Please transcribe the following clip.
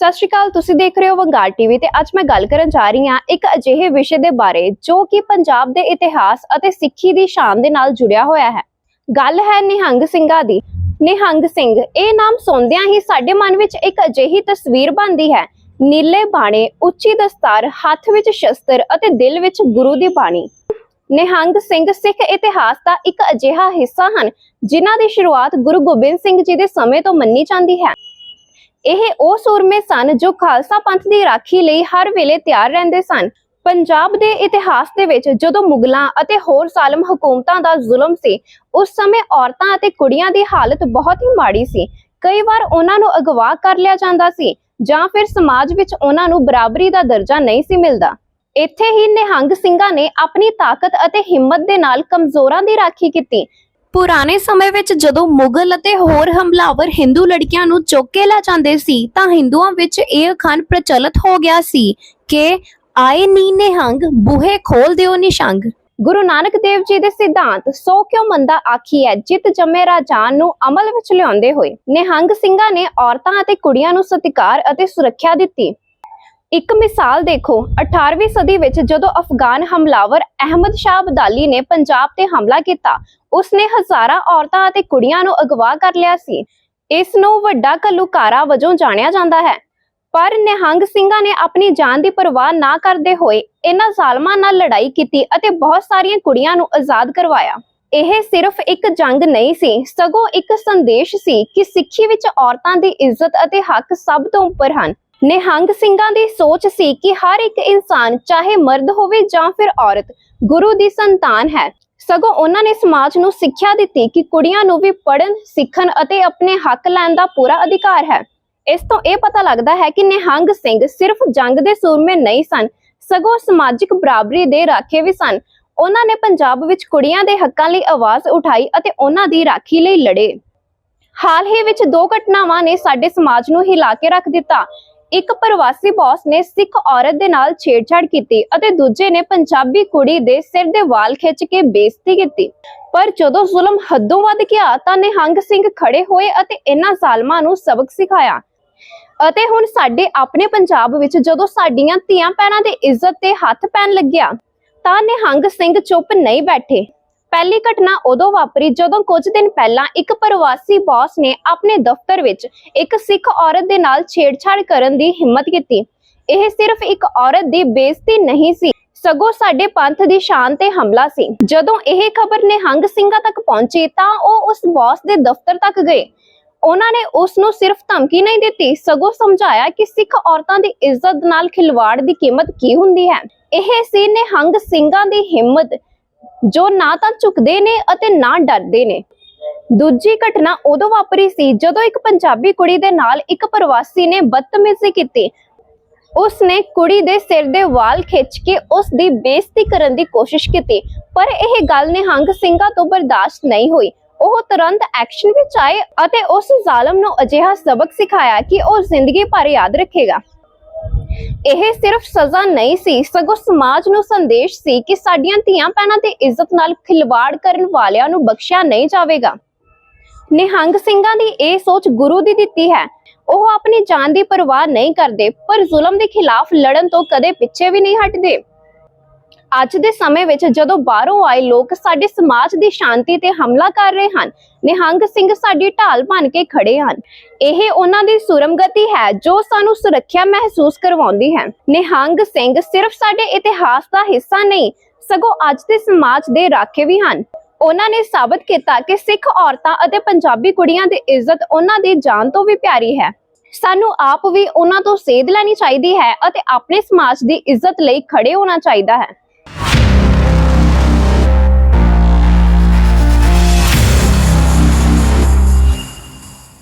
ਸਤਿ ਸ਼੍ਰੀ ਅਕਾਲ, ਤੁਸੀਂ ਦੇਖ ਰਹੇ ਹੋ ਵੰਗਾਰ ਟੀਵੀ ਤੇ ਅੱਜ ਮੈਂ ਗੱਲ ਕਰਨ ਜਾ ਰਹੀ ਹਾਂ ਇੱਕ ਅਜਿਹੇ ਵਿਸ਼ੇ ਦੇ ਬਾਰੇ ਜੋ ਕਿ ਪੰਜਾਬ ਦੇ ਇਤਿਹਾਸ ਅਤੇ ਸਿੱਖੀ ਦੀ ਸ਼ਾਨ ਦੇ ਨਾਲ ਜੁੜਿਆ ਹੋਇਆ ਹੈ। ਗੱਲ ਹੈ ਨਿਹੰਗ ਸਿੰਘਾਂ ਦੀ। ਨਿਹੰਗ ਸਿੰਘ, ਇਹ ਨਾਮ ਸੁਣਦਿਆਂ ਹੀ ਸਾਡੇ ਮਨ ਵਿੱਚ ਇੱਕ ਅਜਿਹੀ ਤਸਵੀਰ ਬਣਦੀ ਹੈ। ਨੀਲੇ ਬਾਣੇ, ਉੱਚੀ ਦਸਤਾਰ, ਹੱਥ ਵਿੱਚ ਸ਼ਸਤਰ ਅਤੇ ਦਿਲ ਵਿੱਚ ਗੁਰੂ ਦੀ ਬਾਣੀ। ਨਿਹੰਗ ਸਿੰਘ ਸਿੱਖ ਇਤਿਹਾਸ ਦਾ ਇੱਕ ਅਜਿਹਾ ਹਿੱਸਾ ਹਨ, ਜਿਨ੍ਹਾਂ ਦੀ ਸ਼ੁਰੂਆਤ ਗੁਰੂ ਗੋਬਿੰਦ ਸਿੰਘ ਜੀ ਦੇ ਸਮੇਂ ਤੋਂ ਮੰਨੀ ਜਾਂਦੀ ਹੈ। ਇਹ ਉਹ ਸੂਰਮੇ ਸਨ ਜੋ ਖਾਲਸਾ ਪੰਥ ਦੀ ਰਾਖੀ ਲਈ ਹਰ ਵੇਲੇ ਤਿਆਰ ਰਹਿੰਦੇ ਸਨ। ਪੰਜਾਬ ਦੇ ਇਤਿਹਾਸ ਦੇ ਵਿੱਚ ਜਦੋਂ ਮੁਗਲਾਂ ਅਤੇ ਹੋਰ ਜ਼ਾਲਮ ਹਕੂਮਤਾਂ ਦਾ ਜ਼ੁਲਮ ਸੀ, ਉਸ ਸਮੇਂ ਔਰਤਾਂ ਅਤੇ ਕੁੜੀਆਂ ਦੀ ਹਾਲਤ ਬਹੁਤ ਹੀ ਮਾੜੀ ਸੀ। ਕਈ ਵਾਰ ਉਹਨਾਂ ਨੂੰ ਅਗਵਾ ਕਰ ਲਿਆ ਜਾਂਦਾ ਸੀ ਜਾਂ ਫਿਰ ਸਮਾਜ ਵਿੱਚ ਉਹਨਾਂ ਨੂੰ ਬਰਾਬਰੀ ਦਾ ਦਰਜਾ ਨਹੀਂ ਸੀ ਮਿਲਦਾ। ਇੱਥੇ ਹੀ ਨਿਹੰਗ ਸਿੰਘਾਂ ਨੇ ਆਪਣੀ ਤਾਕਤ ਅਤੇ ਹਿੰਮਤ ਦੇ ਨਾਲ ਕਮਜ਼ੋਰਾਂ ਦੀ ਰਾਖੀ ਕੀਤੀ ਪੁਰਾਣੇ ਸਮੇਂ ਵਿੱਚ ਜਦੋਂ ਮੁਗਲ ਅਤੇ ਹੋਰ ਹਮਲਾਵਰ ਹਿੰਦੂ ਲੜਕੀਆਂ ਨੂੰ ਚੁੱਕ ਕੇ ਲੈ ਜਾਂਦੇ ਸੀ, ਤਾਂ ਹਿੰਦੂਆਂ ਵਿੱਚ ਇਹ ਅਖਾਣ ਪ੍ਰਚਲਿਤ ਹੋ ਗਿਆ ਸੀ ਕਿ ਆਏ ਨੀ ਨਿਹੰਗ, ਬੂਹੇ ਖੋਲ ਦਿਓ ਨਿਸ਼ੰਗ। ਗੁਰੂ ਨਾਨਕ ਦੇਵ ਜੀ ਦੇ ਸਿਧਾਂਤ, ਸੋ ਕਿਉ ਮੰਦਾ ਆਖੀ ਹੈ ਜਿਤ ਜੰਮੇ ਰਾਜਾਨ ਨੂੰ ਅਮਲ ਵਿੱਚ ਲਿਆਉਂਦੇ ਹੋਏ। ਨਿਹੰਗ ਸਿੰਘਾਂ ਨੇ ਔਰਤਾਂ ਅਤੇ ਕੁੜੀਆਂ ਨੂੰ ਸਤਿਕਾਰ ਅਤੇ ਸੁਰੱਖਿਆ ਦਿੱਤੀ। ਇੱਕ ਮਿਸਾਲ ਦੇਖੋ 18ਵੀਂ ਸਦੀ ਵਿੱਚ ਜਦੋਂ ਅਫਗਾਨ ਹਮਲਾਵਰ ਅਹਿਮਦ ਸ਼ਾਹ ਅਬਦਾਲੀ ਨੇ ਪੰਜਾਬ ਤੇ ਹਮਲਾ ਕੀਤਾ, ਉਸਨੇ ਹਜ਼ਾਰਾਂ ਔਰਤਾਂ ਅਤੇ ਕੁੜੀਆਂ ਨੂੰ ਅਗਵਾ ਕਰ ਲਿਆ ਸੀ। ਇਸ ਨੂੰ ਵੱਡਾ ਘੱਲੂਕਾਰਾ ਵਜੋਂ ਜਾਣਿਆ ਜਾਂਦਾ ਹੈ। ਪਰ ਨਿਹੰਗ ਸਿੰਘਾਂ ਨੇ ਆਪਣੀ ਜਾਨ ਦੀ ਪਰਵਾਹ ਨਾ ਕਰਦੇ ਹੋਏ ਇਹਨਾਂ ਜ਼ਾਲਮਾਂ ਨਾਲ ਲੜਾਈ ਕੀਤੀ ਅਤੇ ਬਹੁਤ ਸਾਰੀਆਂ ਕੁੜੀਆਂ ਨੂੰ ਆਜ਼ਾਦ ਕਰਵਾਇਆ। ਇਹ ਸਿਰਫ ਇੱਕ ਜੰਗ ਨਹੀਂ ਸੀ, ਸਗੋਂ ਇੱਕ ਸੰਦੇਸ਼ ਸੀ ਕਿ ਸਿੱਖੀ ਵਿੱਚ ਔਰਤਾਂ ਦੀ ਇੱਜ਼ਤ ਅਤੇ ਹੱਕ ਸਭ ਤੋਂ ਉੱਪਰ ਹਨ। ਨਿਹੰਗ ਸਿੰਘਾਂ ਦੀ ਸੋਚ ਸੀ ਕਿ ਹਰ ਇੱਕ ਇਨਸਾਨ ਚਾਹੇ ਮਰਦ ਹੋਵੇ ਜਾਂ ਫਿਰ ਔਰਤ, ਗੁਰੂ ਦੀ ਸੰਤਾਨ ਹੈ। ਸਗੋਂ ਉਹਨਾਂ ਨੇ ਸਮਾਜ ਨੂੰ ਸਿੱਖਿਆ ਦਿੱਤੀ ਕਿ ਕੁੜੀਆਂ ਨੂੰ ਵੀ ਪੜ੍ਹਨ, ਸਿੱਖਣ ਅਤੇ ਆਪਣੇ ਹੱਕ ਲੈਣ ਦਾ ਪੂਰਾ ਅਧਿਕਾਰ ਹੈ। ਇਸ ਤੋਂ ਇਹ ਪਤਾ ਲੱਗਦਾ ਹੈ ਕਿ ਨਿਹੰਗ ਸਿੰਘ ਸਿਰਫ ਜੰਗ ਦੇ ਸੂਰਮੇ ਨਹੀਂ ਸਨ, ਸਗੋਂ ਸਮਾਜਿਕ ਬਰਾਬਰੀ ਦੇ ਰਾਖੇ ਵੀ ਸਨ। ਉਹਨਾਂ ਨੇ ਪੰਜਾਬ ਵਿੱਚ ਕੁੜੀਆਂ ਦੇ ਹੱਕਾਂ ਲਈ ਆਵਾਜ਼ ਉਠਾਈ ਅਤੇ ਉਹਨਾਂ ਦੀ ਰਾਖੀ ਲਈ ਲੜੇ। ਹਾਲ ਹੀ ਵਿੱਚ ਦੋ ਘਟਨਾਵਾਂ ਨੇ ਸਾਡੇ ਸਮਾਜ ਨੂੰ ਹਿਲਾ ਕੇ ਰੱਖ ਦਿੱਤਾ। ਇੱਕ ਪ੍ਰਵਾਸੀ ਬੌਸ ਨੇ ਸਿੱਖ ਔਰਤ ਦੇ ਨਾਲ ਛੇੜਛਾੜ ਕੀਤੀ ਅਤੇ ਦੂਜੇ ਨੇ ਪੰਜਾਬੀ ਕੁੜੀ ਦੇ ਸਿਰ ਦੇ ਵਾਲ ਖਿੱਚ ਕੇ ਬੇਇੱਜ਼ਤੀ ਕੀਤੀ। ਪਰ ਜਦੋਂ ਜ਼ੁਲਮ ਹੱਦੋਂ ਵੱਧ ਗਿਆ ਤਾਂ ਨਿਹੰਗ ਸਿੰਘ ਖੜੇ ਹੋਏ ਅਤੇ ਇਹਨਾਂ ਜ਼ਾਲਮਾਂ ਨੂੰ ਸਬਕ ਸਿਖਾਇਆ। ਅਤੇ ਹੁਣ ਸਾਡੇ ਆਪਣੇ ਪੰਜਾਬ ਵਿੱਚ ਜਦੋਂ ਸਾਡੀਆਂ ਧੀਆਂ ਭੈਣਾਂ ਦੀ ਇੱਜ਼ਤ ਤੇ ਹੱਥ ਪੈਣ ਲੱਗਿਆ ਤਾਂ ਨਿਹੰਗ ਸਿੰਘ ਚੁੱਪ ਨਹੀਂ ਬੈਠੇ। ਪਹਿਲੀ ਘਟਨਾ ਉਦੋਂ ਵਾਪਰੀ ਜਦੋਂ ਕੁਝ ਦਿਨ ਪਹਿਲਾਂ ਇੱਕ ਪ੍ਰਵਾਸੀ ਬੌਸ ਨੇ ਆਪਣੇ ਦਫ਼ਤਰ ਵਿੱਚ ਇੱਕ ਸਿੱਖ ਔਰਤ ਦੇ ਨਾਲ ਛੇੜਛਾੜ ਕਰਨ ਦੀ ਹਿੰਮਤ ਕੀਤੀ। ਇਹ ਸਿਰਫ ਇੱਕ ਔਰਤ ਦੀ ਬੇਇੱਜ਼ਤੀ ਨਹੀਂ ਸੀ, ਸਗੋਂ ਸਾਡੇ ਪੰਥ ਦੀ ਸ਼ਾਨ ਤੇ ਹਮਲਾ ਸੀ। ਜਦੋਂ ਇਹ ਖਬਰ ਨਿਹੰਗ ਸਿੰਘਾਂ ਤੱਕ ਪਹੁੰਚੀ ਤਾਂ ਉਹ ਉਸ ਬੌਸ ਦੇ ਦਫ਼ਤਰ ਤੱਕ ਗਏ। ਉਹਨਾਂ ਨੇ ਉਸ ਨੂੰ ਸਿਰਫ ਧਮਕੀ ਨਹੀਂ ਦਿੱਤੀ, ਸਗੋਂ ਸਮਝਾਇਆ ਕਿ ਸਿੱਖ ਔਰਤਾਂ ਦੀ ਇੱਜ਼ਤ ਨਾਲ ਖਿਲਵਾੜ ਦੀ ਕੀਮਤ ਕੀ ਹੁੰਦੀ ਹੈ। ਇਹ ਸੀ ਨਿਹੰਗ ਸਿੰਘਾਂ ਦੀ ਹਿੰਮਤ ਜੋ ਨਾ ਤਾਂ ਝੁਕਦੇ ਨੇ ਅਤੇ ਨਾ ਡਰਦੇ ਨੇ। ਦੂਜੀ ਘਟਨਾ ਉਦੋਂ ਵਾਪਰੀ ਸੀ ਜਦੋਂ ਇੱਕ ਪੰਜਾਬੀ ਕੁੜੀ ਦੇ ਨਾਲ ਇੱਕ ਪ੍ਰਵਾਸੀ ਨੇ ਬਦਤਮੀਜ਼ੀ ਕੀਤੀ। ਉਸ ਨੇ ਕੁੜੀ ਦੇ ਸਿਰ ਦੇ ਵਾਲ ਖਿੱਚ ਕੇ ਉਸ ਦੀ ਬੇਇੱਜ਼ਤੀ ਕਰਨ ਦੀ ਕੋਸ਼ਿਸ਼ ਕੀਤੀ, ਪਰ ਇਹ ਗੱਲ ਨਿਹੰਗ ਸਿੰਘਾਂ ਤੋਂ ਬਰਦਾਸ਼ਤ ਨਹੀਂ ਹੋਈ। ਉਹ ਤੁਰੰਤ ਐਕਸ਼ਨ ਵਿੱਚ ਆਏ ਅਤੇ ਉਸ ਜ਼ਾਲਮ ਨੂੰ ਅਜਿਹਾ ਸਬਕ ਸਿਖਾਇਆ ਕਿ ਉਹ ਜ਼ਿੰਦਗੀ ਭਰ ਯਾਦ ਰੱਖੇਗਾ। ਇਹ ਸਿਰਫ ਸਜ਼ਾ ਨਹੀਂ ਸੀ, ਸਗੋਂ ਸਮਾਜ ਨੂੰ ਸੰਦੇਸ਼ ਸੀ ਕਿ ਸਾਡੀਆਂ ਧੀਆਂ ਭੈਣਾਂ ਤੇ ਇੱਜ਼ਤ ਨਾਲ ਖਿਲਵਾੜ ਕਰਨ ਵਾਲਿਆਂ ਨੂੰ ਬਖਸ਼ਿਆ ਨਹੀਂ ਜਾਵੇਗਾ। ਨਿਹੰਗ ਸਿੰਘਾਂ ਦੀ ਇਹ ਸੋਚ ਗੁਰੂ ਦੀ ਦਿੱਤੀ ਹੈ। ਉਹ ਆਪਣੀ ਜਾਨ ਦੀ ਪਰਵਾਹ ਨਹੀਂ ਕਰਦੇ, ਪਰ ਜ਼ੁਲਮ ਦੇ ਖਿਲਾਫ ਲੜਨ ਤੋਂ ਕਦੇ ਪਿੱਛੇ ਵੀ ਨਹੀਂ ਹਟਦੇ। ਅੱਜ ਦੇ ਸਮੇਂ ਵਿੱਚ ਜਦੋਂ ਬਾਹਰੋਂ ਆਏ ਲੋਕ ਸਾਡੇ ਸਮਾਜ ਦੀ ਸ਼ਾਂਤੀ ਤੇ ਹਮਲਾ ਕਰ ਰਹੇ ਹਨ, ਨਿਹੰਗ ਸਿੰਘ ਸਾਡੀ ਢਾਲ ਬਣ ਕੇ ਖੜੇ ਹਨ। ਇਹ ਉਹਨਾਂ ਦੀ ਸੁਰਮਗਤੀ ਹੈ ਜੋ ਸਾਨੂੰ ਸੁਰੱਖਿਆ ਮਹਿਸੂਸ ਕਰਵਾਉਂਦੀ ਹੈ। ਨਿਹੰਗ ਸਿੰਘ ਸਿਰਫ ਸਾਡੇ ਇਤਿਹਾਸ ਦਾ ਹਿੱਸਾ ਨਹੀਂ, ਸਗੋਂ ਅੱਜ ਦੇ ਸਮਾਜ ਦੇ ਰਾਖੇ ਵੀ ਹਨ। ਉਹਨਾਂ ਨੇ ਸਾਬਤ ਕੀਤਾ ਕਿ ਸਿੱਖ ਔਰਤਾਂ ਅਤੇ ਪੰਜਾਬੀ ਕੁੜੀਆਂ ਦੀ ਇੱਜ਼ਤ ਉਹਨਾਂ ਦੀ ਜਾਨ ਤੋਂ ਵੀ ਪਿਆਰੀ ਹੈ। ਸਾਨੂੰ ਆਪ ਵੀ ਉਹਨਾਂ ਤੋਂ ਸੇਧ ਲੈਣੀ ਚਾਹੀਦੀ ਹੈ ਅਤੇ ਆਪਣੇ ਸਮਾਜ ਦੀ ਇੱਜ਼ਤ ਲਈ ਖੜੇ ਹੋਣਾ ਚਾਹੀਦਾ ਹੈ।